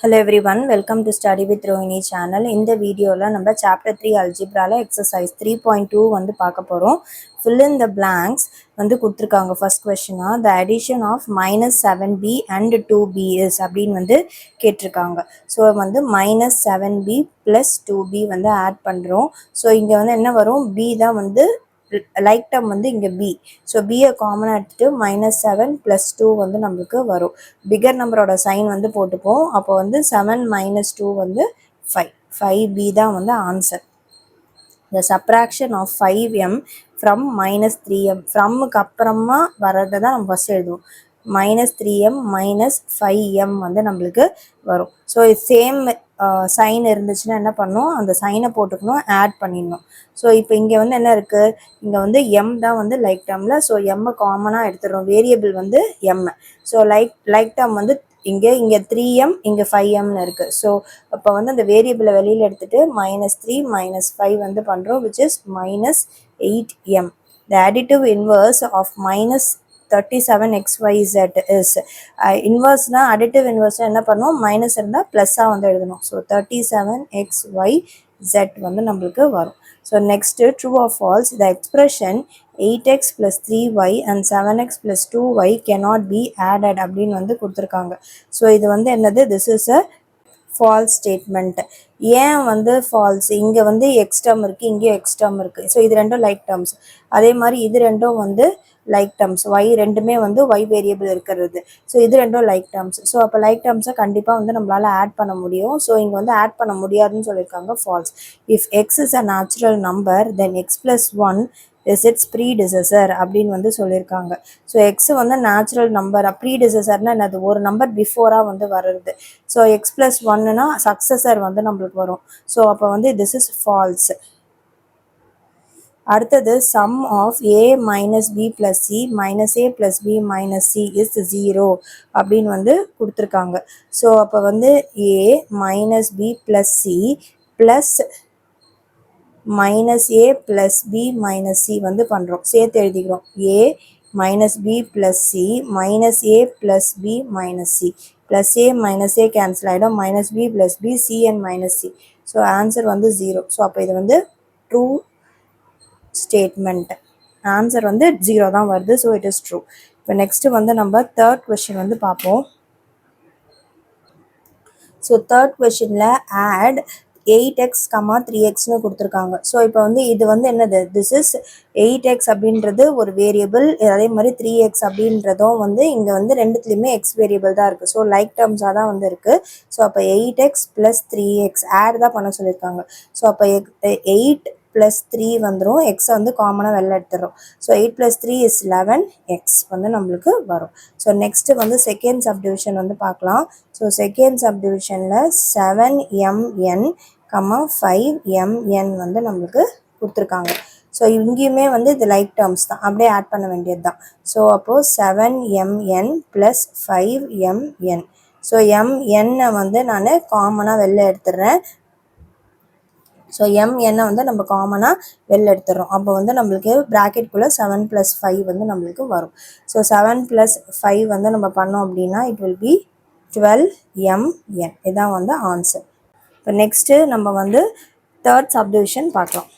Hello everyone welcome to study with Rohini channel இந்த வீடியோவில் நம்ம சாப்டர் த்ரீ அல்ஜிப்ரால எக்ஸசைஸ் த்ரீ பாயிண்ட் டூ வந்து பார்க்க போகிறோம் ஃபில் இன் த பிளாங்க்ஸ் வந்து கொடுத்துருக்காங்க. First கொஷினாக the addition of minus seven B and two B is அப்படின்னு வந்து கேட்டிருக்காங்க. ஸோ வந்து minus seven B plus two B வந்து ஆட் பண்ணுறோம் ஸோ இங்கே வந்து என்ன வரும்? பி தான் வந்து லைக் டம் வந்து இங்கே பி ஸோ பியை காமனாக எடுத்துகிட்டு மைனஸ் செவன் ப்ளஸ் டூ வந்து நம்மளுக்கு வரும். பிகர் நம்பரோட சைன் வந்து போட்டுப்போம் அப்போ வந்து செவன் மைனஸ் டூ வந்து ஃபைவ் ஃபைவ் பி தான் வந்து answer the subtraction of five M from minus three M ஃப்ரம்முக்கு அப்புறமா வர்றதை தான் நம்ம ஃபஸ்ட் எழுதுவோம். Minus three M minus five M வந்து நம்மளுக்கு வரும். ஸோ சேம் சைன் இருந்துச்சுன்னா என்ன பண்ணணும்? அந்த சைனை போட்டுக்கணும் ஆட் பண்ணிடணும். ஸோ இப்போ இங்கே வந்து என்ன இருக்குது இங்கே வந்து எம் தான் வந்து லைக் டேர்மில் ஸோ எம்மை காமனாக எடுத்துடுறோம். வேரியபிள் வந்து M so like like term வந்து இங்கே இங்கே த்ரீ எம் இங்கே ஃபைவ் எம்னு இருக்குது ஸோ அப்போ வந்து அந்த வேரியபிளை வெளியில் எடுத்துகிட்டு மைனஸ் த்ரீ மைனஸ் ஃபைவ் வந்து பண்ணுறோம் which is minus eight M the additive inverse of minus thirty seven X Y Z is இன்வர்ஸ்னா additive inverse என்ன பண்ணுவோம் மைனஸ் இருந்தால் ப்ளஸ்ஸாக வந்து எழுதணும். So thirty seven X Y Z வந்து நம்மளுக்கு வரும். So next true of false the expression eight X plus three Y and seven X plus two Y cannot be added அப்படின்னு வந்து கொடுத்துருக்காங்க. ஸோ இது வந்து என்னது? This is a false statement ஏன் வந்து ஃபால்ஸ் இங்கே வந்து எக்ஸ் டேர்ம் இருக்குது இங்கேயும் எக்ஸ் டேர்ம் இருக்குது ஸோ இது ரெண்டும் லைக் டேர்ம்ஸ் அதே மாதிரி இது ரெண்டும் வந்து லைக் டேர்ம்ஸ் ஒய் ரெண்டுமே வந்து ஒய் வேரியபிள் இருக்கிறது. ஸோ இது ரெண்டும் லைக் டேர்ம்ஸ் ஸோ அப்போ லைக் டேர்ம்ஸை கண்டிப்பாக வந்து நம்மளால் ஆட் பண்ண முடியும். ஸோ இங்கே வந்து ஆட் பண்ண முடியாதுன்னு சொல்லியிருக்காங்க false if x is a natural number then x plus one is its predecessor அப்படின்னு வந்து சொல்லியிருக்காங்க. ஸோ எக்ஸ் வந்து நேச்சுரல் நம்பர் ப்ரீடிசஸர்னா என்னது? ஒரு நம்பர் பிஃபோராக வந்து வர்றது. ஸோ எக்ஸ் ப்ளஸ் ஒன்னுனா சக்ஸஸர் வந்து நம்மளுக்கு வரும். ஸோ அப்போ வந்து திஸ் இஸ் ஃபால்ஸ் அடுத்தது sum of A minus B plus C minus A plus B minus C is zero அப்படின்னு வந்து கொடுத்துருக்காங்க. ஸோ அப்போ வந்து A minus b plus c plus minus a plus b minus c வந்து பண்ணுறோம் சேர்த்து எழுதிக்கிறோம். A minus b plus c minus a plus b minus c plus a minus a cancel ஆகிடும் minus b plus b c and minus c so answer வந்து zero so அப்போ இது வந்து true statement answer வந்து zero தான் வருது. So it is true இப்போ next வந்து நம்ம தேர்ட் கொஷின் வந்து பார்ப்போம். ஸோ தேர்ட் கொஷினில் add eight x comma three எக்ஸ்னு கொடுத்துருக்காங்க. ஸோ இப்போ வந்து இது வந்து என்னது? திஸ் இஸ் எயிட் எக்ஸ் அப்படின்றது ஒரு வேரியபிள் அதே மாதிரி த்ரீ எக்ஸ் அப்படின்றதும் வந்து இங்கே வந்து ரெண்டுத்துலேயுமே எக்ஸ் வேரியபிள் தான் இருக்குது ஸோ லைக் டேர்ம்ஸாக தான் வந்து இருக்குது ஸோ அப்போ eight X plus three X add தான் பண்ண சொல்லியிருக்காங்க. ஸோ அப்போ எயிட் ப்ளஸ் த்ரீ வந்துடும் எக்ஸை வந்து காமனாக வெளில எடுத்துடுறோம். So eight plus three is eleven X வந்து நம்மளுக்கு வரும். ஸோ நெக்ஸ்ட்டு வந்து செகண்ட் சப்டிவிஷன் வந்து பார்க்கலாம். So second சப்டிவிஷனில் seven MN comma five MN வந்து நம்மளுக்கு கொடுத்துருக்காங்க. ஸோ இங்கேயுமே வந்து இது லைக் டேர்ம்ஸ் தான். அப்படியே ஆட் பண்ண வேண்டியது தான் ஸோ அப்போது seven MN plus five MN so எம்என்னை வந்து நான் காமனாக வெளில எடுத்துடுறேன். ஸோ எம்என்னை வந்து நம்ம காமனாக வெளில எடுத்துடுறோம். அப்போ வந்து நம்மளுக்கு ப்ராக்கெட்குள்ளே செவன் ப்ளஸ் ஃபைவ் வந்து நம்மளுக்கு வரும். ஸோ செவன் ப்ளஸ் ஃபைவ் வந்து நம்ம பண்ணோம் அப்படின்னா it will be twelve MN இதான் வந்து ஆன்சர் இப்போ நெக்ஸ்ட்டு நம்ம வந்து தேர்ட் சப்டிவிஷன் பார்க்கலாம்.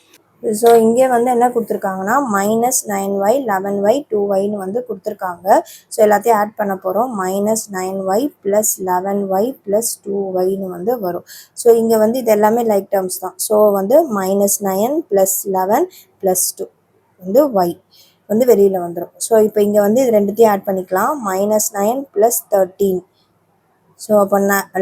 ஸோ இங்கே வந்து என்ன கொடுத்துருக்காங்கன்னா minus nine Y eleven Y two ஒய்னு வந்து கொடுத்துருக்காங்க. ஸோ எல்லாத்தையும் ஆட் பண்ண போகிறோம் minus nine Y plus eleven Y plus two ஒய்னு வந்து வரும். ஸோ இங்கே வந்து இது எல்லாமே லைக் டேர்ம்ஸ் தான். ஸோ வந்து minus nine plus eleven plus two வந்து ஒய் வந்து வெளியில் வந்துடும் ஸோ இப்போ இங்கே வந்து இது ரெண்டுத்தையும் ஆட் பண்ணிக்கலாம். Minus nine plus thirteen so அப்போ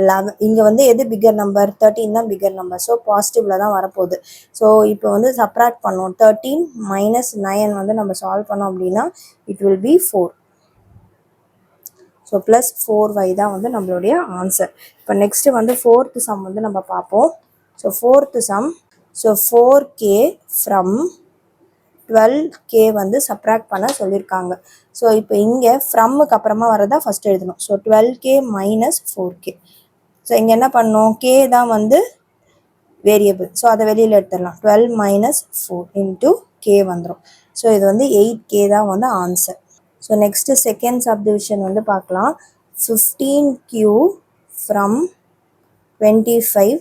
லெவன் இங்கே வந்து எது பிக்கர் நம்பர் தேர்ட்டின் தான் பிக்கர் நம்பர் ஸோ பாசிட்டிவில் தான் வரப்போகுது. ஸோ இப்போ வந்து சப்ராக்ட் பண்ணோம். தேர்ட்டீன் மைனஸ் நைன் வந்து நம்ம சால்வ் பண்ணோம் அப்படின்னா it will be four so plus four Y தான் வந்து நம்மளுடைய ஆன்சர் இப்போ நெக்ஸ்ட்டு வந்து ஃபோர்த்து சம் வந்து நம்ம பார்ப்போம். So fourth sum so four K from twelve K வந்து சப்ராக்ட் பண்ண சொல்லியிருக்காங்க ஸோ இப்போ இங்கே ஃப்ரம்முக்கு அப்புறமா வரதான் ஃபஸ்ட் எழுதணும். So twelve K minus four K so இங்கே என்ன பண்ணோம் கே தான் வந்து வேரியபிள் ஸோ அதை வெளியில் எடுத்துடலாம். Twelve minus four into K வந்துடும் ஸோ இது வந்து எயிட் கே தான் வந்து answer so next second subdivision வந்து பார்க்கலாம். Fifteen Q from twenty five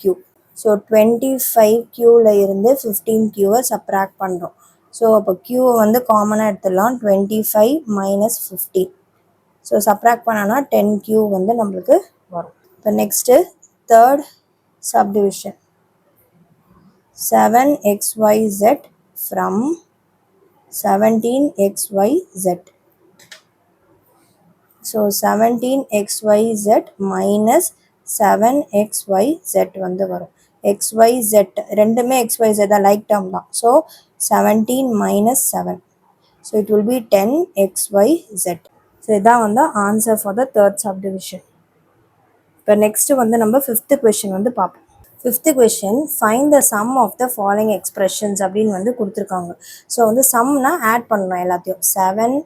Q so twenty five க்யூவில் இருந்து ஃபிஃப்டீன் க்யூவை சப்ராக்ட் பண்ணுறோம் ஸோ அப்போ க்யூவை வந்து காமனாக எடுத்துடலாம். Twenty five minus fifty so subtract பண்ணோன்னா டென் க்யூ வந்து நம்மளுக்கு வரும். இப்போ next third subdivision seven X Y Z from seventeen X Y Z so seventeen X Y Z minus seven X Y Z வந்து வரும். எக்ஸ் ஒய் ஜெட் ரெண்டுமே X Y jet தான். Like term தான். So seventeen minus seven so it will be ten X Y Z so இதான் வந்து answer for the third subdivision இப்போ next வந்து நம்ம ஃபிஃப்த்து கொஷின் வந்து பார்ப்போம். Fifth question find the sum of the following expressions அப்படின்னு வந்து கொடுத்துருக்காங்க. ஸோ வந்து சம்னா ஆட் பண்ணணும் எல்லாத்தையும். Seven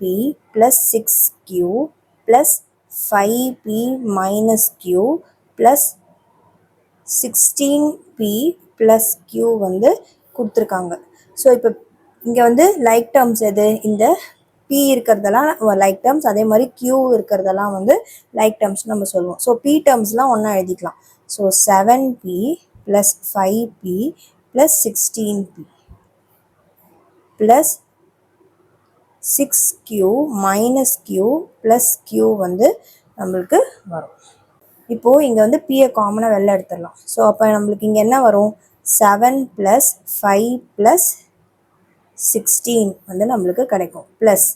P plus six Q plus five P minus Q plus sixteen P plus Q வந்து கொடுத்துருக்காங்க. ஸோ இப்போ இங்கே வந்து லைக் டேர்ம்ஸ் எது? இந்த பி இருக்கிறதெல்லாம் லைக் டேர்ம்ஸ் அதே மாதிரி கியூ இருக்கிறதெல்லாம் வந்து லைக் டேர்ம்ஸ் நம்ம சொல்லுவோம். ஸோ பி டேர்ம்ஸ்லாம் ஒன்றா எழுதிக்கலாம். So seven P plus five P plus sixteen P plus six Q minus Q plus Q வந்து நம்மளுக்கு வரும். இப்போது இங்கே வந்து பியை காமனாக வெளில எடுத்துடலாம். ஸோ அப்போ நம்மளுக்கு இங்கே என்ன வரும்? Seven plus five plus sixteen வந்து நம்மளுக்கு கிடைக்கும். ப்ளஸ்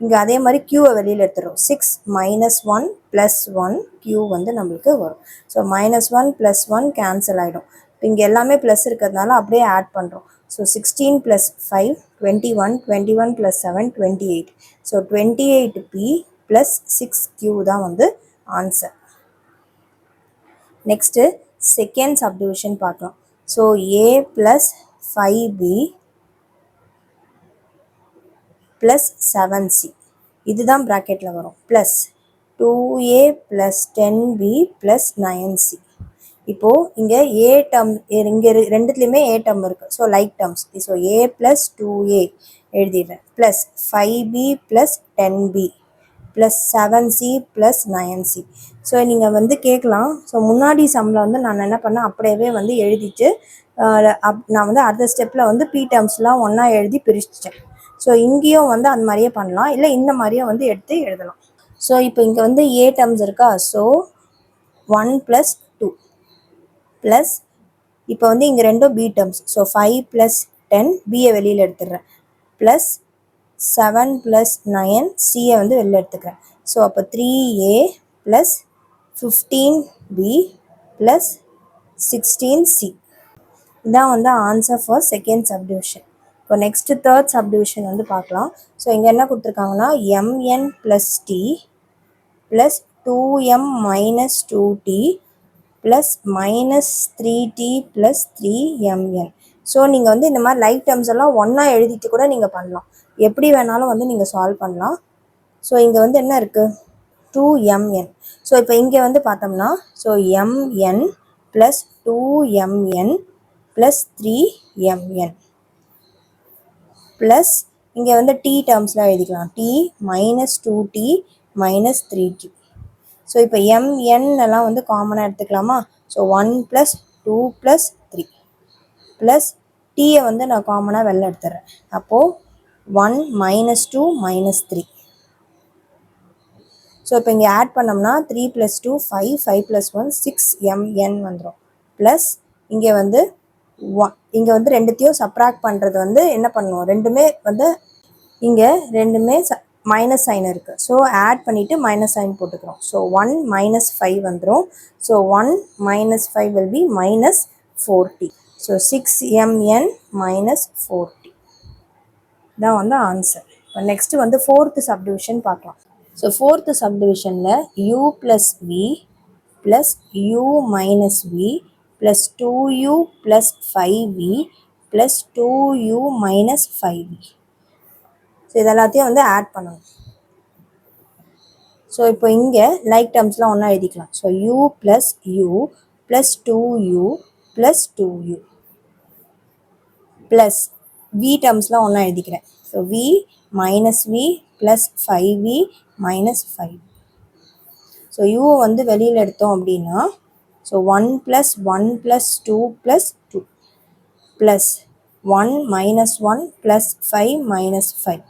இங்கே அதே மாதிரி க்யூவை வெளியில் எடுத்துடும் six minus one plus one Q வந்து நம்மளுக்கு வரும். So minus one plus one cancel ஆகிடும் இப்போ இங்கே எல்லாமே ப்ளஸ் இருக்கிறதுனால அப்படியே ஆட் பண்ணுறோம் so sixteen plus five twenty one twenty one plus seven twenty eight so twenty eight P plus six Q தான் வந்து ஆன்சர் நெக்ஸ்ட்டு செகண்ட் சப்டிவிஷன் பார்க்கலாம். So a plus five b plus seven c இதுதான் ப்ராக்கெட்டில் வரும். Plus two a plus ten B plus nine C இப்போது இங்கே ஏ term இங்கே ரெண்டுத்துலேயுமே ஏ டம் இருக்குது so like terms so A plus two A எழுதிடுறேன். Plus five B plus ten B plus seven C plus nine C so நீங்கள் வந்து கேட்கலாம். So முன்னாடி சம்மில் வந்து நான் என்ன பண்ணேன்? அப்படியே வந்து எழுதிட்டு அப் நான் வந்து அடுத்த ஸ்டெப்பில் வந்து பி டேர்ம்ஸ்லாம் ஒன்றா எழுதி பிரிச்சிட்டேன். ஸோ இங்கேயும் வந்து அந்த மாதிரியே பண்ணலாம். இல்லை இந்த மாதிரியே வந்து எடுத்து எழுதலாம். ஸோ இப்போ இங்கே வந்து ஏ டேர்ம்ஸ் இருக்கா? So one plus two plus இப்போ வந்து இங்கே ரெண்டும் b terms so five plus ten பியை வெளியில் எடுத்துடுறேன். ப்ளஸ் செவன் ப்ளஸ் நயன் சியை வந்து வெளில எடுத்துக்கிறேன். ஸோ அப்போ three A plus fifteen B plus sixteen C இதான் வந்து ஆன்சர் ஃபார் செகண்ட் சப்டிவிஷன் இப்போ நெக்ஸ்ட்டு தேர்ட் சப்டிவிஷன் வந்து பார்க்கலாம். ஸோ இங்கே என்ன கொடுத்துருக்காங்கன்னா MN plus T plus two M minus two T plus minus three t plus three mn so நீங்கள் வந்து இந்த மாதிரி லைஃப் டேர்ம்ஸ் எல்லாம் ஒன்றா எழுதிட்டு கூட நீங்கள் பண்ணலாம். எப்படி வேணாலும் வந்து நீங்கள் சால்வ் பண்ணலாம். ஸோ இங்கே வந்து என்ன இருக்குது டூ எம்என் ஸோ இப்போ இங்கே வந்து பார்த்தோம்னா so MN plus two MN plus three MN plus இங்கே வந்து டி டேர்ம்ஸ்லாம் எழுதிக்கலாம். T minus two T minus three T so இப்போ எம்என் எல்லாம் வந்து காமனாக எடுத்துக்கலாமா? So one plus two plus three plus டீயை வந்து நான் காமனாக வெளில எடுத்துடுறேன் அப்போது one minus two minus three so இப்போ இங்கே ஆட் பண்ணோம்னா three plus two five five plus one six MN வந்துடும் ப்ளஸ் இங்கே வந்து இங்கே வந்து ரெண்டுத்தையும் சப்ராக்ட் பண்ணுறது வந்து என்ன பண்ணுவோம் ரெண்டுமே வந்து இங்கே ரெண்டுமே ச மைனஸ் சைன் இருக்குது ஸோ ஆட் பண்ணிவிட்டு மைனஸ் சைன் போட்டுக்கிறோம். ஸோ ஒன் மைனஸ் ஃபைவ் வந்துடும் so one minus five will be minus forty so six MN minus forty தான் வந்து ஆன்சர் இப்போ நெக்ஸ்ட்டு வந்து ஃபோர்த்து சப்டிவிஷன் பார்க்கலாம். So fourth சப்டிவிஷனில் U plus V plus U minus V plus two U plus five V plus two U minus five V so இது எல்லாத்தையும் வந்து add பண்ணணும். So இப்போ இங்கே லைக் டேர்ம்ஸ்லாம் ஒன்றா எழுதிக்கலாம். So u plus u plus two u plus two u plus v டேர்ம்ஸ்லாம் ஒன்றா எழுதிக்கிறேன். So v minus v plus five v minus five so யூவை வந்து வெளியில் எடுத்தோம் அப்படின்னா so one plus one plus two plus two plus one minus one plus five minus five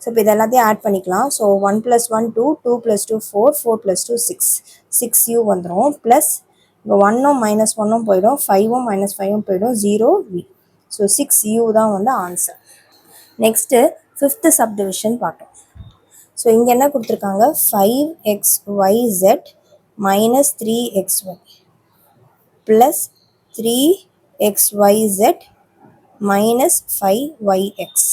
so இப்போ இது எல்லாத்தையும் add பண்ணிக்கலாம். So one plus one two two plus two four four plus two six six u வந்துடும் plus இப்போ ஒன்னும் minus ஒன்னும் போயிடும். ஃபைவும் மைனஸ் ஃபைவும் போயிடும். Zero v so six u தான் வந்து ஆன்சர் நெக்ஸ்ட்டு ஃபிஃப்த்து சப்டிவிஷன் பார்த்தோம். ஸோ இங்கே என்ன கொடுத்துருக்காங்க? Five x y z minus three x y plus three x y z minus five y x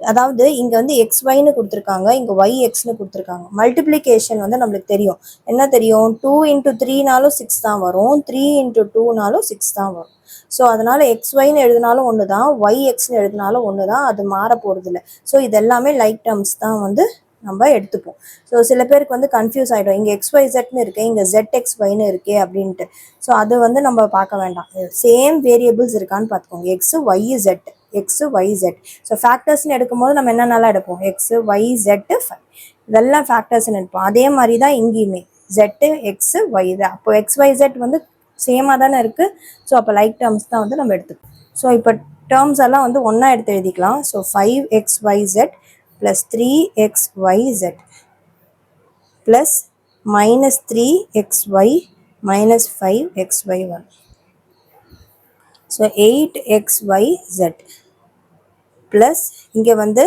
அதாவது இங்கே வந்து எக்ஸ் ஒய்னு கொடுத்துருக்காங்க இங்கே ஒய் எக்ஸ்னு கொடுத்துருக்காங்க. மல்டிப்ளிகேஷன் வந்து நம்மளுக்கு தெரியும். என்ன தெரியும்? டூ இன்ட்டு த்ரீனாலும் சிக்ஸ் தான் வரும். த்ரீ இன்ட்டு டூனாலும் சிக்ஸ் தான் வரும். ஸோ அதனால் எக்ஸ் ஒய்னு எழுதினாலும் ஒன்று தான் ஒய் எக்ஸ்னு எழுதினாலும் ஒன்று தான் அது மாற போகிறது இல்லை ஸோ இது எல்லாமே லைக் டேர்ம்ஸ் தான் வந்து நம்ம எடுத்துப்போம். ஸோ சில பேருக்கு வந்து கன்ஃபியூஸ் ஆகிடும் இங்கே எக்ஸ் ஒய் ஜெட்னு இருக்கு இங்கே ஜெட் எக்ஸ் ஒய்னு இருக்கே அப்படின்ட்டு. ஸோ அது வந்து நம்ம பார்க்க வேண்டாம். சேம் வேரியபிள்ஸ் இருக்கான்னு பார்த்துக்கோங்க. X y z x y z so ஃபேக்டர்ஸ்னு எடுக்கும்போது நம்ம என்னென்னலாம் எடுப்போம்? எக்ஸு ஒய் ஜெட்டு ஃபைவ் இதெல்லாம் ஃபேக்டர்ஸ்னு எடுப்போம். அதே மாதிரி தான் இங்கேயுமே. ஜெட்டு எக்ஸு ஒய் தான் அப்போ எக்ஸ் ஒய் ஜெட் வந்து சேமாக தானே இருக்குது ஸோ அப்போ லைக் டேர்ம்ஸ் தான் வந்து நம்ம எடுத்துப்போம் ஸோ இப்போ டேர்ம்ஸ் எல்லாம் வந்து ஒன்றா எடுத்து எழுதிக்கலாம். So five x y z plus three x y z plus minus three x y minus five x y one so eight x y z plus இங்கே வந்து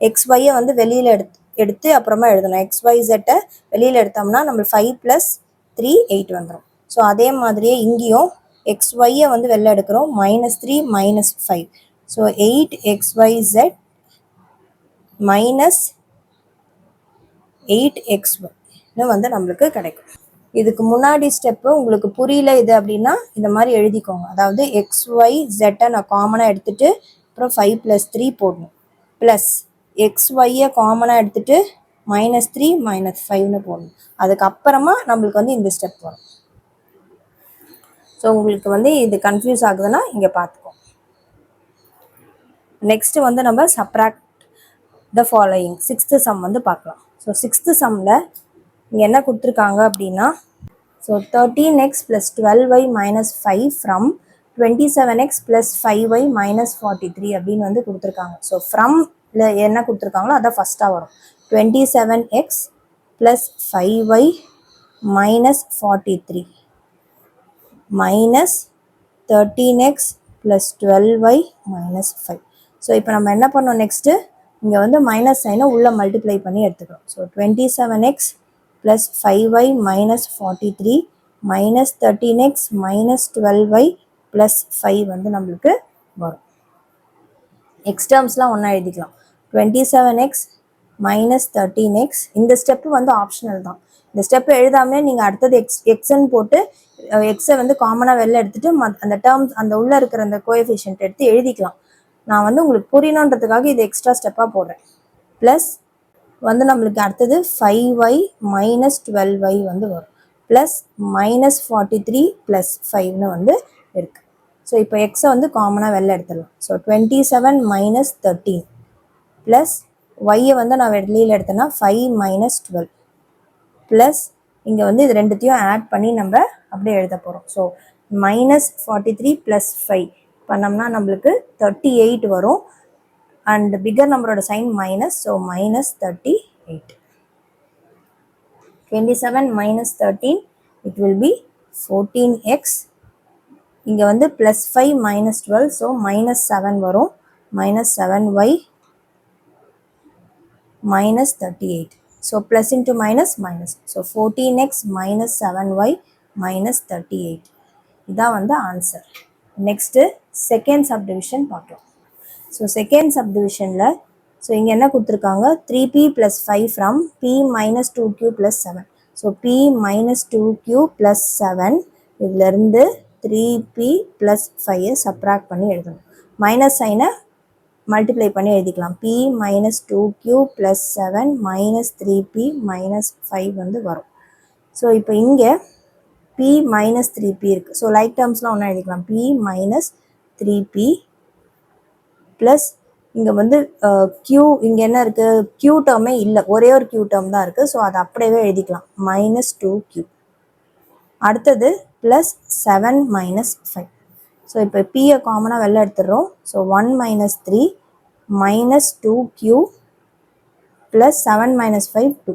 எக்ஸ் ஒய்யை வந்து வெளியில் எடுத்து எடுத்து அப்புறமா எழுதணும். எக்ஸ் ஒய் ஜெட்டை வெளியில் எடுத்தோம்னா நம்ம ஃபைவ் ப்ளஸ் த்ரீ எயிட் வந்துடும் ஸோ அதே மாதிரியே இங்கேயும் எக்ஸ் ஒய்யை வந்து வெளில எடுக்கிறோம். Minus three minus five so eight x y z minus eight x ஒய்னு வந்து நம்மளுக்கு கிடைக்கும். இதுக்கு முன்னாடி ஸ்டெப்பு உங்களுக்கு புரியல இது அப்படின்னா இந்த மாதிரி எழுதிக்கோங்க. அதாவது எக்ஸ் ஒய் ஜெட்டை நான் காமனாக எடுத்துட்டு அப்புறம் ஃபைவ் ப்ளஸ் த்ரீ போடணும். ப்ளஸ் எக்ஸ் ஒய்யை காமனாக எடுத்துட்டு மைனஸ் த்ரீ மைனஸ் ஃபைவ்னு போடணும். அதுக்கப்புறமா நம்மளுக்கு வந்து இந்த ஸ்டெப் வரும். ஸோ உங்களுக்கு வந்து இது கன்ஃபியூஸ் ஆகுதுன்னா இங்கே பார்த்துக்கோ நெக்ஸ்ட் வந்து நம்ம subtract the following sixth sum வந்து பார்க்கலாம். ஸோ சிக்ஸ்த்து சம்மில் இங்கே என்ன கொடுத்துருக்காங்க அப்படின்னா so thirteen x plus twelve y minus five from twenty seven x plus five y minus forty three அப்படின்னு வந்து கொடுத்துருக்காங்க. ஸோ ஃப்ரம்ல என்ன கொடுத்துருக்காங்களோ அதான் ஃபஸ்ட்டாக வரும். Twenty seven x plus five y minus forty three minus thirteen x plus twelve y minus five so இப்போ நம்ம என்ன பண்ணோம் நெக்ஸ்ட்டு இங்கே வந்து மைனஸ் சைனை உள்ளே மல்டிப்ளை பண்ணி எடுத்துக்கிறோம். So twenty seven x plus five y minus forty three minus thirteen x minus twelve y plus five வந்து நம்மளுக்கு வரும். எக்ஸ் டேர்ம்ஸ்லாம் ஒன்றா எழுதிக்கலாம். Twenty seven x minus thirteen x இந்த ஸ்டெப்பு வந்து ஆப்ஷனல் தான். இந்த ஸ்டெப் எழுதாமே நீங்கள் அடுத்தது எக்ஸ் எக்ஸ்ன்னு போட்டு எக்ஸை வந்து காமனாக வெளில எடுத்துட்டு மத் அந்த டேர்ம்ஸ் அந்த உள்ளே இருக்கிற அந்த கோஎஃபிஷியன்ட் எடுத்து எழுதிக்கலாம். நான் வந்து உங்களுக்கு புரியணுன்றதுக்காக இது எக்ஸ்ட்ரா ஸ்டெப்பாக போடுறேன். ப்ளஸ் வந்து நம்மளுக்கு அடுத்தது five y minus twelve y வந்து வரும். Plus minus forty three plus ஃபைவ்னு வந்து இருக்குது ஸோ இப்போ எக்ஸை வந்து காமனாக வெளில எடுத்துடலாம். So twenty seven minus thirteen plus ஒய்யை வந்து நான் வெளியில் எடுத்தேன்னா ஃபைவ் மைனஸ் டுவெல் ப்ளஸ் இங்கே வந்து இது ரெண்டுத்தையும் ஆட் பண்ணி நம்ம அப்படியே எழுத போகிறோம் so minus forty three plus five பண்ணோம்னா நம்மளுக்கு தேர்ட்டி எயிட் வரும். அண்ட் பிகர் நம்பரோட sign minus so minus thirty eight twenty seven minus thirteen it will be fourteen x இங்கே வந்து plus five minus twelve so minus seven வரும். Minus seven y minus thirty eight so plus into minus minus so fourteen x minus seven y minus thirty eight இதான் வந்து answer next second subdivision பார்க்கலாம் so second சப்டிவிஷனில் so இங்கே என்ன கொடுத்துருக்காங்க? Three p plus five from p minus two q plus seven so p minus two q plus seven இதுலேருந்து three B plus ஃபைவை subtract பண்ணி எழுதணும். மைனஸ் சைனை மல்டிப்ளை பண்ணி எழுதிக்கலாம். P minus two q plus seven minus three p minus five வந்து வரும். So இப்போ இங்கே பி மைனஸ் த்ரீ பி இருக்குது ஸோ லைக் டேர்ம்ஸ்லாம் ஒன்றா எழுதிக்கலாம். P minus three p plus இங்கே வந்து க்யூ இங்கே என்ன இருக்குது க்யூ டேர்மே இல்லை. ஒரே ஒரு க்யூ டேர்ம் தான் இருக்குது ஸோ அதை அப்படியே எழுதிக்கலாம். மைனஸ் டூ க்யூ அடுத்தது plus seven minus five so இப்போ பியை காமனாக வெளில எடுத்துடுறோம். So one minus three minus two q plus seven minus five two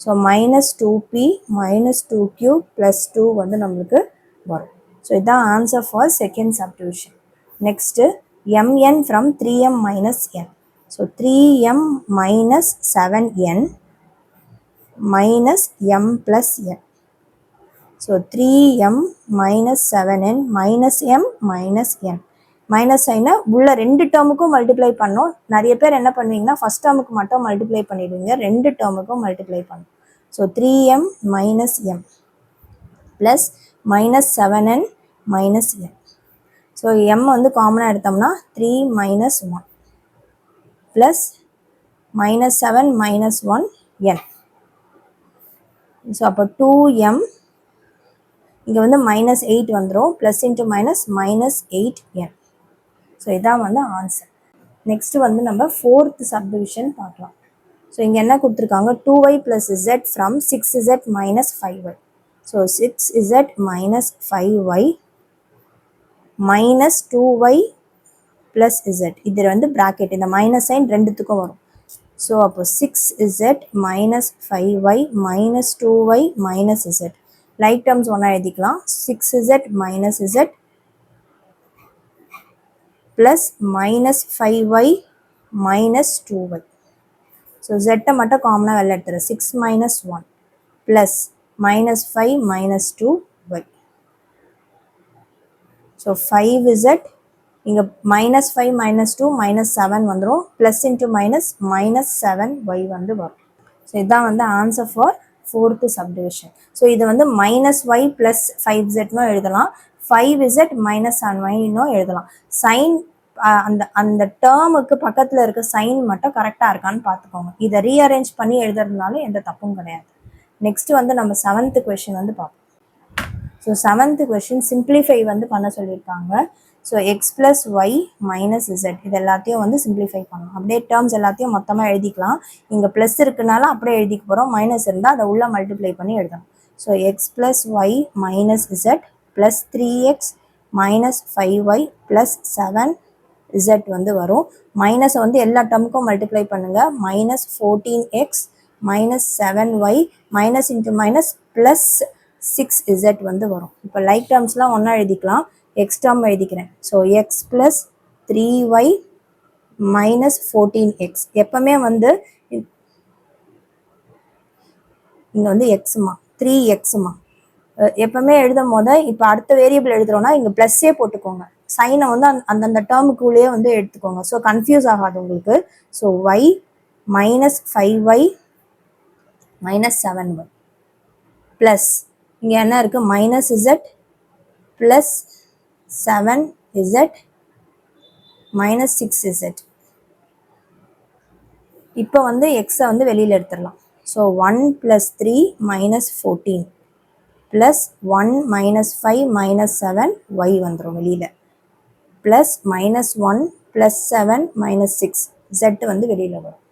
so minus two p minus two q plus two வந்து நம்மளுக்கு வரும். ஸோ இதுதான் answer for second subdivision next m n from three m minus n so three m minus seven n minus m plus n so three m minus seven n minus m minus n minus சைனை உள்ள ரெண்டு டேர்முக்கும் multiply பண்ணோம். நிறைய பேர் என்ன பண்ணுவீங்கன்னா first டேர்முக்கு மட்டும் multiply பண்ணிடுவீங்க. ரெண்டு டேர்முக்கும் மல்டிப்ளை பண்ணும். So three m minus m plus minus seven n minus n so m வந்து காமனாக எடுத்தோம்னா three minus one plus minus seven minus one n so அப்போ டூ எம் இங்கே வந்து மைனஸ் எயிட் வந்துடும் plus into minus minus eight n so இதான் வந்து answer next வந்து நம்ம ஃபோர்த் சப்டிவிஷன் பார்க்கலாம். ஸோ இங்கே என்ன கொடுத்துருக்காங்க? Two y plus z from six z minus five y so six z minus five y minus two y plus z இது வந்து ப்ராக்கெட் இந்த மைனஸ் சைன் ரெண்டுத்துக்கும் வரும். ஸோ அப்போ six z minus five y minus two y minus z like terms ஒன்றா எழுதிக்கலாம். Six z minus z plus minus five y minus two y so ஜெட்டை மட்டும் காமனாக வெளில எடுத்துரு six minus one plus minus five minus two y so five z இங்கே minus five minus two minus seven வந்துடும் plus into minus minus seven y வந்து வரும். So இதுதான் வந்து answer for fourth subdivision so இது வந்து மைனஸ் ஒய் ப்ளஸ் ஃபைவ் இசட்னும் எழுதலாம். ஃபைவ் இசட் மைனஸ் செவன் ஒய்னும் எழுதலாம். சைன் அந்த அந்த டேர்முக்கு பக்கத்தில் இருக்க சைன் மட்டும் கரெக்டாக இருக்கான்னு பார்த்துக்கோங்க இதை ரீஅரேஞ்ச் பண்ணி எழுதுறதுனால எந்த தப்பும் கிடையாது. நெக்ஸ்ட் வந்து நம்ம செவன்த்து கொஷின் வந்து பார்ப்போம் ஸோ செவன்த்து கொஷின் சிம்பிளிஃபை வந்து பண்ண சொல்லியிருக்காங்க so x plus y minus z இது எல்லாத்தையும் வந்து சிம்பிளிஃபை பண்ணணும். அப்படியே டேர்ம்ஸ் எல்லாத்தையும் மொத்தமாக எழுதிக்கலாம். இங்கே ப்ளஸ் இருக்குனால அப்படியே எழுதிக்க போகிறோம் மைனஸ் இருந்தால் அதை உள்ளே மல்டிப்ளை பண்ணி எழுதணும். So x plus y minus z plus three x minus five y plus seven z வந்து வரும். மைனஸை வந்து எல்லா டேர்முக்கும் மல்டிப்ளை பண்ணுங்கள் minus fourteen x minus seven y minus into minus plus six z வந்து வரும். இப்போ லைக் டேர்ம்ஸ்லாம் ஒன்றா எழுதிக்கலாம். எக்ஸ் டேர்ம் எழுதிக்கிறேன். So x plus three y minus fourteen x எப்போவுமே வந்து இங்கே வந்து எக்ஸுமா த்ரீ எக்ஸுமா எப்பவுமே எழுதும் போது இப்போ அடுத்த வேரியபிள் எழுதுறோம்னா இங்கே ப்ளஸ்ஸே போட்டுக்கோங்க. சைனை வந்து அந்த அந்தந்த டேர்முக்குள்ளேயே வந்து எடுத்துக்கோங்க. ஸோ கன்ஃபியூஸ் ஆகாது உங்களுக்கு. So y minus five y minus seven y plus இங்கே என்ன இருக்குது minus z plus seven z minus six z இப்போ வந்து எக்ஸை வந்து வெளியில் எடுத்துடலாம். So one plus three minus fourteen plus one minus five minus seven y வந்துடும் வெளியில். Plus minus one plus seven minus six z வந்து வெளியில் வரும்.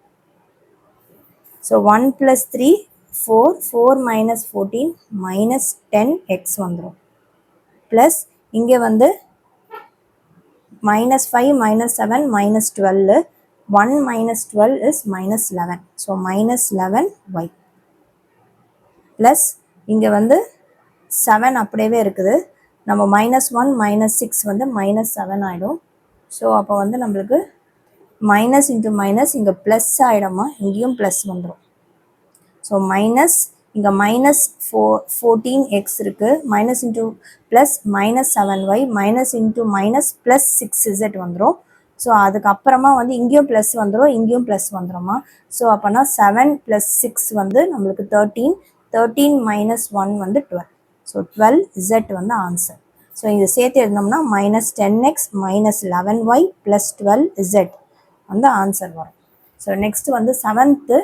So one plus three four four minus fourteen minus ten x வந்துடும் plus இங்கே வந்து minus five minus seven minus twelve one minus twelve is minus eleven so minus eleven y plus இங்கே வந்து seven அப்படியே இருக்குது. நம்ம மைனஸ் ஒன் மைனஸ் சிக்ஸ் வந்து minus seven ஆகிடும் ஸோ அப்போ வந்து நம்மளுக்கு மைனஸ் இன்ட்டு மைனஸ் இங்கே ப்ளஸ் ஆகிடமா இங்கேயும் ப்ளஸ் வந்துடும் ஸோ மைனஸ் இங்கே மைனஸ் ஃபோ ஃபோர்டீன் எக்ஸ் இருக்குது minus into plus minus seven y minus into minus plus six z வந்துடும் ஸோ அதுக்கப்புறமா வந்து இங்கேயும் ப்ளஸ் வந்துடும் இங்கேயும் ப்ளஸ் வந்துடும்மா ஸோ அப்போனா செவன் ப்ளஸ் சிக்ஸ் வந்து நம்மளுக்கு தேர்ட்டீன் தேர்ட்டீன் மைனஸ் ஒன் வந்து டுவெல் ஸோ டுவெல் இசட் வந்து ஆன்சர் ஸோ இதை சேர்த்து எழுதினோம்னா minus ten x minus eleven y plus twelve z வந்து ஆன்சர் வரும். ஸோ நெக்ஸ்ட் வந்து செவன்த்து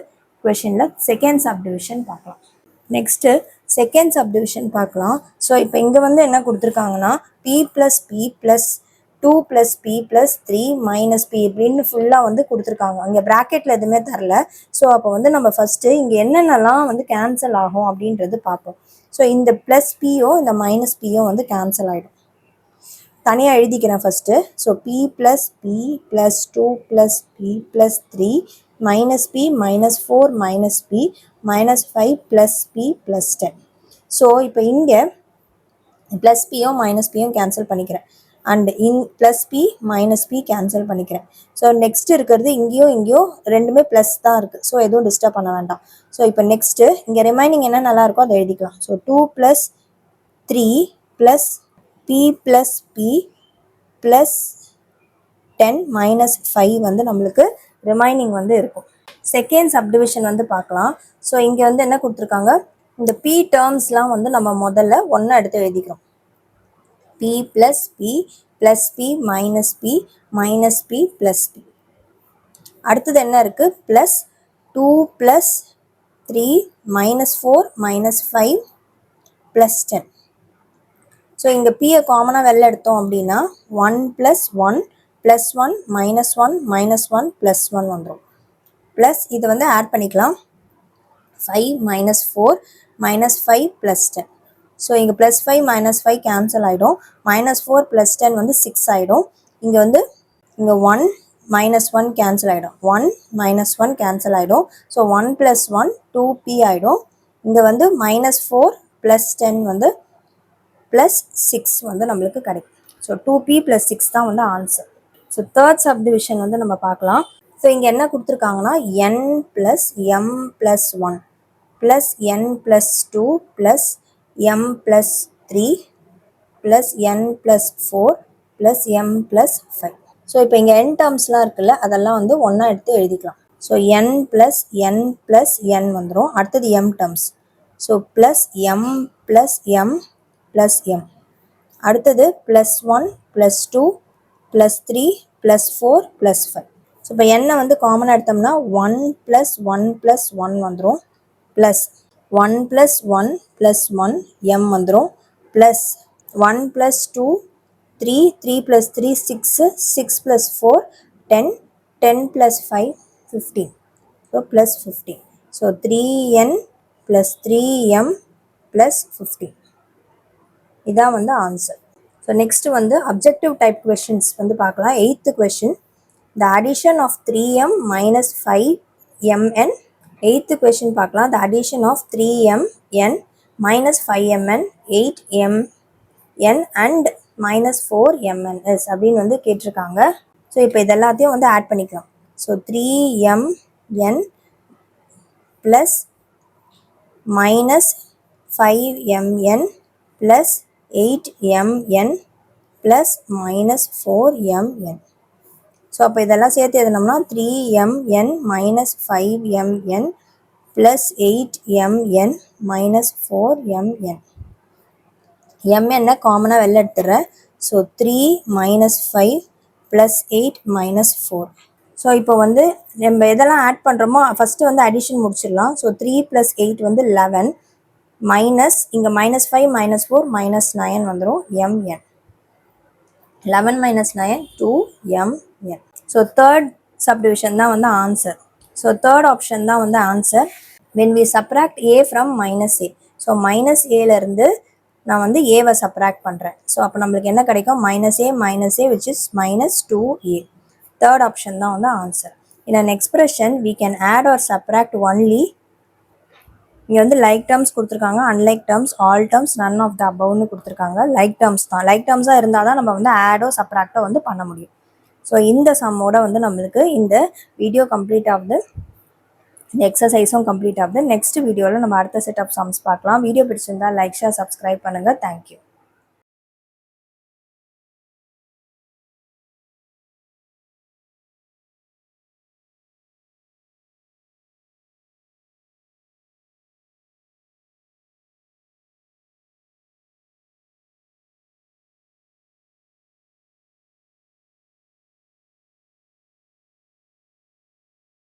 கொஷினில் செகண்ட் சப்டிவிஷன் பார்க்கலாம். நெக்ஸ்ட்டு செகண்ட் சப்டிவிஷன் பார்க்கலாம். ஸோ இப்போ இங்கே வந்து என்ன கொடுத்துருக்காங்கன்னா p plus p plus two plus p plus three minus p இப்படின்னு ஃபுல்லாக வந்து கொடுத்துருக்காங்க. அங்கே ப்ராக்கெட்டில் எதுவுமே தரல. ஸோ அப்போ வந்து நம்ம ஃபஸ்ட்டு இங்கே என்னென்னலாம் வந்து கேன்சல் ஆகும் அப்படின்றது பார்ப்போம். ஸோ இந்த ப்ளஸ் பியோ இந்த மைனஸ் பியோ வந்து கேன்சல் ஆகிடும் தனியாக எழுதிக்கிறேன் first so p plus p plus two plus p plus three minus p minus four minus p minus five plus p plus ten so இப்போ இங்கே ப்ளஸ் பியும் மைனஸ் பியும் கேன்சல் பண்ணிக்கிறேன். And in plus p minus p cancel பண்ணிக்கிறேன். So next இருக்கிறது இங்கேயோ இங்கேயோ ரெண்டுமே ப்ளஸ் தான் இருக்குது ஸோ எதுவும் டிஸ்டர்ப் பண்ண வேண்டாம். ஸோ இப்போ நெக்ஸ்ட்டு இங்கே ரிமைனிங் என்ன நல்லா இருக்கோ அதை எழுதிக்கலாம். So two plus three plus p plus p plus ten minus five வந்து நம்மளுக்கு ரிமைனிங் வந்து இருக்கும். செகண்ட் சப்டிவிஷன் வந்து பார்க்கலாம். ஸோ இங்கே வந்து என்ன கொடுத்துருக்காங்க? இந்த பி டேர்ம்ஸ்லாம் வந்து நம்ம முதல்ல ஒன்றை எடுத்து எழுதிக்கிறோம். P plus p plus p minus p minus p plus p அடுத்தது என்ன இருக்குது plus two plus three minus four minus five plus ten so இங்கே பியை காமனாக வெளில எடுத்தோம் அப்படின்னா one plus one plus one minus one minus one plus one வந்துடும் ப்ளஸ் இதை வந்து ஆட் பண்ணிக்கலாம். Five minus four minus five plus ten so இங்கே plus five minus five cancel ஆகிடும் மைனஸ் ஃபோர் ப்ளஸ் டென் வந்து சிக்ஸ் ஆகிடும் இங்கே வந்து இங்கே ஒன் மைனஸ் ஒன் கேன்சல் ஆகிடும் ஒன் மைனஸ் ஒன் கேன்சல் ஆகிடும் so one plus one two p ஆகிடும் இங்கே வந்து மைனஸ் ஃபோர் ப்ளஸ் டென் வந்து ப்ளஸ் சிக்ஸ் வந்து நம்மளுக்கு கிடைக்கும். So two p plus six தான் வந்து ஆன்சர் ஸோ தேர்ட் சப்டிவிஷன் வந்து நம்ம பார்க்கலாம். ஸோ இங்கே என்ன கொடுத்துருக்காங்கன்னா n plus m plus one plus n plus two plus m plus three plus n plus four plus m plus five so இப்போ இங்கே என் டேர்ம்ஸ்லாம் இருக்குல்ல அதெல்லாம் வந்து ஒன்றா எடுத்து எழுதிக்கலாம். So n plus n plus n வந்துடும் அடுத்தது m terms so plus m plus m plus m அடுத்தது plus one plus two plus three plus four plus five so இப்போ என்னை வந்து காமனாக எடுத்தோம்னா one plus one plus one வந்துடும் plus one plus one plus one m வந்துடும் plus one plus two three three plus three six six plus four ten ten plus five fifteen so plus fifteen so three n plus three m plus fifteen இதான் வந்து answer so next வந்து objective type questions வந்து பார்க்கலாம். Eighth question the addition of three m minus five mn eighth question பார்க்கலாம். The addition of three m n minus five mn eight m n and minus four mns அப்படின்னு வந்து கேட்டிருக்காங்க. So இப்போ இது எல்லாத்தையும் வந்து ஆட் பண்ணிக்கலாம். So three m n plus minus five mn plus eight mn plus minus four mn so அப்போ இதெல்லாம் சேர்த்து எழுதினோம்னா three mn minus five mn plus eight mn minus four mn எம்என்னை காமனாக வெளில எடுத்துடுறேன். So three minus five plus eight minus four so இப்போ வந்து நம்ம எதெல்லாம் ஆட் பண்ணுறோமோ ஃபஸ்ட்டு வந்து அடிஷன் முடிச்சிடலாம். ஸோ த்ரீ ப்ளஸ் எயிட் வந்து லெவன் மைனஸ் இங்கே minus five minus four minus nine வந்துடும் mn eleven minus nine two mn so third subdivision தான் வந்து ஆன்சர் ஸோ தேர்ட் ஆப்ஷன் தான் வந்து answer when we subtract a from minus a so minus ஏலேருந்து நான் வந்து ஏவை subtract பண்ணுறேன் ஸோ அப்போ நம்மளுக்கு என்ன கிடைக்கும்? Minus a minus a which is minus two a third option தான் வந்து answer in an expression we can add or subtract only இங்கே வந்து லைக் டேர்ம்ஸ் கொடுத்துருக்காங்க. Unlike terms all terms none of the அபவ்னு கொடுத்துருக்காங்க. லைக் டேர்ம்ஸ் தான். Like டேர்ம்ஸாக இருந்தால் தான் நம்ம வந்து ஆடோ சப்ராக்டோ வந்து பண்ண முடியும். ஸோ இந்த சம்மோட வந்து நம்மளுக்கு இந்த வீடியோ கம்ப்ளீட் ஆகுது. இந்த எக்ஸசைஸும் கம்ப்ளீட் ஆகுது. நெக்ஸ்ட் வீடியோவில் நம்ம அடுத்த செட் ஆஃப் சம்ஸ் பார்க்கலாம். வீடியோ பிடிச்சிருந்தா லைக் ஷேர் சப்ஸ்கிரைப் பண்ணுங்கள் தேங்க்யூ